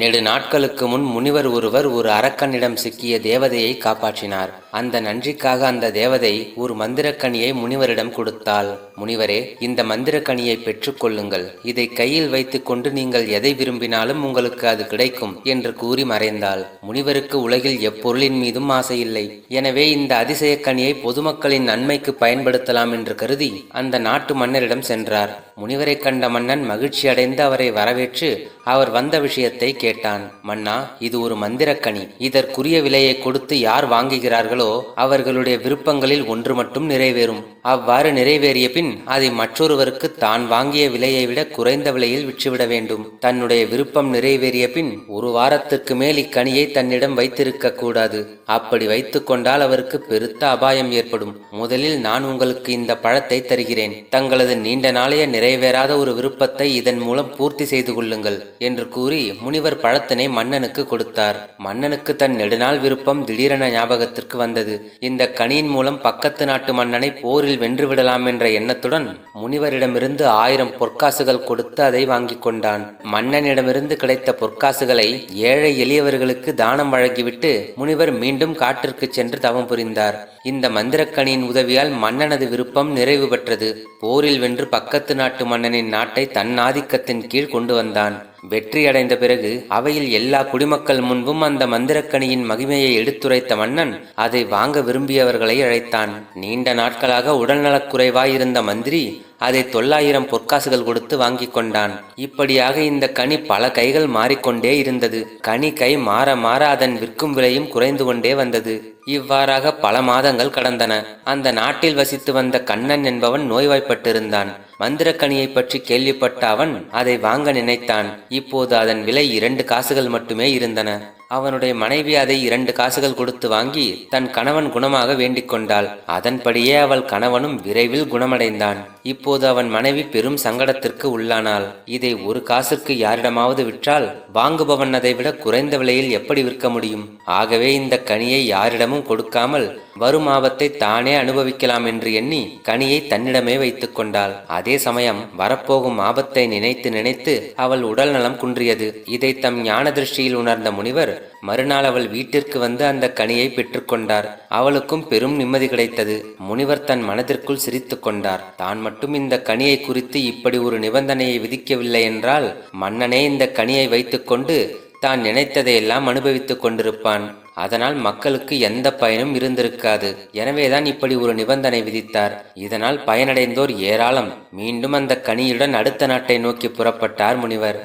நெடு நாட்களுக்கு முன் முனிவர் ஒருவர் ஒரு அரக்கனிடம் சிக்கிய தேவதையை காப்பாற்றினார். அந்த நன்றிக்காக அந்த தேவதை ஒரு மந்திரக்கனியை முனிவரிடம் கொடுத்தாள். முனிவரே இந்த மந்திரக்கனியை பெற்றுக்கொள்ளுங்கள். இதை கையில் வைத்துக்கொண்டு நீங்கள் எதை விரும்பினாலும் உங்களுக்கு அது கிடைக்கும் என்று கூறி மறைந்தாள். முனிவருக்கு உலகில் எப்பொருளின் மீதும் ஆசை இல்லை. எனவே இந்த அதிசயக்கனியை பொதுமக்களின் நன்மைக்கு பயன்படுத்தலாம் என்று கருதி அந்த நாட்டு மன்னரிடம் சென்றார். முனிவரை கண்ட மன்னன் மகிழ்ச்சி அடைந்து அவரை வரவேற்று அவர் வந்த விஷயத்தை கேட்டான் மன்னா இது ஒரு மந்திரக்கனி. இதற்குரிய விலையை கொடுத்து யார் வாங்குகிறார்களோ அவர்களுடைய விருப்பங்களில் ஒன்று மட்டும் நிறைவேறும். அவ்வாறு நிறைவேறிய பின் அதை மற்றொருவருக்கு தான் வாங்கிய விலையை விட குறைந்த விலையில் விற்றுவிட வேண்டும். தன்னுடைய விருப்பம் நிறைவேறிய பின் ஒரு வாரத்துக்கு மேல் இக்கனியை தன்னிடம் வைத்திருக்க கூடாது. அப்படி வைத்துக் கொண்டால் அவருக்கு பெருத்த அபாயம் ஏற்படும். முதலில் நான் உங்களுக்கு இந்த பழத்தை தருகிறேன். தங்களது நீண்ட நாளைய நிறைவேறாத ஒரு விருப்பத்தை இதன் மூலம் பூர்த்தி செய்து கொள்ளுங்கள் என்று கூறி முனிவர் பழத்தினை மன்னனுக்கு கொடுத்தார். மன்னனுக்கு தன் நெடுநாள் விருப்பம் திடீரென ஞாபகத்திற்கு வந்தது. இந்த கனியின் மூலம் பக்கத்து நாட்டு மன்னனை போரில் வென்றுவிடலாம் என்ற எண்ணத்துடன் முனிவரிடமிருந்து ஆயிரம் பொற்காசுகள் கொடுத்து அதை வாங்கிக் கொண்டான். மன்னனிடமிருந்து கிடைத்த பொற்காசுகளை ஏழை எளியவர்களுக்கு தானம் வழங்கிவிட்டு முனிவர் மீண்டும் காட்டிற்கு சென்று தவம் புரிந்தார். இந்த மந்திரக்கனியின் உதவியால் மன்னனது விருப்பம் நிறைவு பெற்றது போரில் வென்று பக்கத்து நாட்டு மன்னனின் நாட்டை தன் ஆதிக்கத்தின் கீழ் கொண்டு வந்தான். வெற்றியடைந்த பிறகு அவையில் எல்லா குடிமக்கள் முன்பும் அந்த மந்திரக்கனியின் மகிமையை எடுத்துரைத்த மன்னன் அதை வாங்க விரும்பியவர்களை அழைத்தான். நீண்ட நாட்களாக உடல்நலக்குறைவாயிருந்த மந்திரி அதை தொள்ளாயிரம் பொற்காசுகள் கொடுத்து வாங்கிக் கொண்டான். இப்படியாக இந்த கனி பல கைகள் மாறிக்கொண்டே இருந்தது. கனி கை மாற மாற அதன் விற்கும் விலையும் குறைந்து கொண்டே வந்தது. இவ்வாறாக பல மாதங்கள் கடந்தன. அந்த நாட்டில் வசித்து வந்த கண்ணன் என்பவன் நோய்வாய்ப்பட்டிருந்தான். மந்திரக்கனியை பற்றி கேள்விப்பட்ட அவன் அதை வாங்க நினைத்தான். இப்போது அதன் விலை இரண்டு காசுகள் மட்டுமே இருந்தன. அவனுடைய மனைவி அதை இரண்டு காசுகள் கொடுத்து வாங்கி தன் கணவன் குணமாக வேண்டிக் கொண்டாள். அதன்படியே அவள் கணவனும் விரைவில் குணமடைந்தான். இப்போது அவன் மனைவி பெரும் சங்கடத்திற்கு உள்ளானாள். இதை ஒரு காசுக்கு யாரிடமாவது விற்றால் வாங்குபவன் அதை விட குறைந்த விலையில் எப்படி விற்க முடியும்? ஆகவே இந்த கனியை யாரிடமும் கொடுக்காமல் வரும் ஆபத்தை தானே அனுபவிக்கலாம் என்று எண்ணி கனியை தன்னிடமே வைத்துக் கொண்டாள். அதே சமயம் வரப்போகும் ஆபத்தை நினைத்து நினைத்து அவள் உடல் நலம் குன்றியது. இதை தம் ஞான திருஷ்டியில் உணர்ந்த முனிவர் மறுநாள் அவள் வீட்டிற்கு வந்து அந்த கனியை பெற்றுக்கொண்டார் அவளுக்கும் பெரும் நிம்மதி கிடைத்தது. முனிவர் தன் மனதிற்குள் சிரித்து கொண்டார். தான் மட்டும் இந்த கனியை குறித்து இப்படி ஒரு நிபந்தனையை விதிக்கவில்லை என்றால் மன்னனே இந்த கனியை வைத்துக்கொண்டு தான் நினைத்ததையெல்லாம் அனுபவித்துக் கொண்டிருப்பான். அதனால் மக்களுக்கு எந்த பயனும் இருந்திருக்காது. எனவேதான் இப்படி ஒரு நிபந்தனை விதித்தார். இதனால் பயனடைந்தோர் ஏராளம். மீண்டும் அந்த கனியுடன் அடுத்த நாட்டை நோக்கி புறப்பட்டார் முனிவர்.